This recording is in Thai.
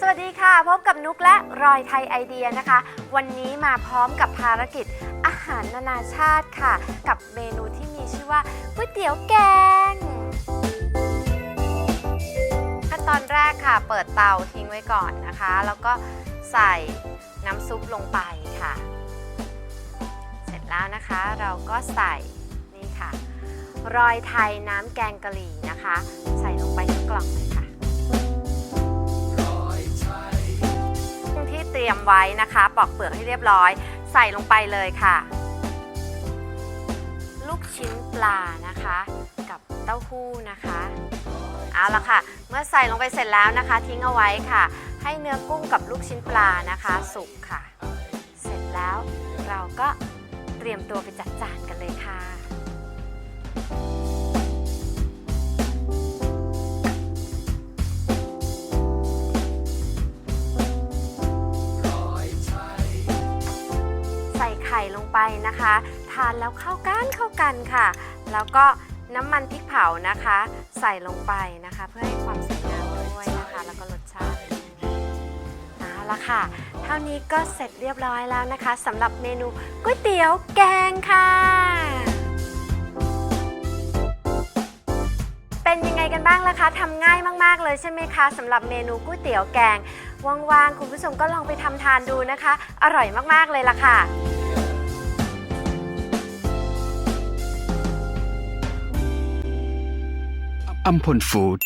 สวัสดีค่ะ พบกับนุกและรอยไทยไอเดียนะคะ วันนี้มาพร้อมกับภารกิจอาหารนานาชาติค่ะ กับเมนูที่มีชื่อว่าก๋วยเตี๋ยวแกง ขั้นตอนแรกค่ะ เปิดเตาทิ้งไว้ก่อนนะคะ แล้วก็ใส่น้ำซุปลงไปค่ะ เสร็จแล้วนะคะเราก็ใส่นี่ค่ะ รอยไทยน้ำแกงกะหรี่นะคะ ใส่ลงไปทั้งกล่องเลยค่ะ รียมไว้นะคะ ปอกเปลือกให้เรียบร้อย ใส่ลงไปเลยค่ะ ลูกชิ้นปลานะคะ กับเต้าหู้นะคะเอาละค่ะ เมื่อใส่ลงไปเสร็จแล้วนะคะ ทิ้งเอาไว้ค่ะ ให้เนื้อกุ้งกับลูกชิ้นปลานะคะ สุกค่ะ เสร็จแล้วเราก็เตรียมตัวไปจัดจานกันเลยค่ะ ลงไปนะคะ ทานแล้วเข้ากันเข้ากันค่ะ แล้วก็น้ำมันพริกเผานะคะ ใส่ลงไปนะคะ เพื่อให้ความสวยงามด้วยนะคะ แล้วก็รสชาติเอาละค่ะ เท่านี้ก็เสร็จเรียบร้อยแล้วนะคะสำหรับเมนูก๋วยเตี๋ยวแกงค่ะ เป็นยังไงกันบ้างล่ะคะทำง่ายมาก ๆ เลยใช่ไหมคะสำหรับเมนูก๋วยเตี๋ยวแกงว่างๆ คุณผู้ชมก็ลองไปทำทานดูนะคะ อร่อยมาก ๆ เลยล่ะค่ะ อัมพลฟู้ด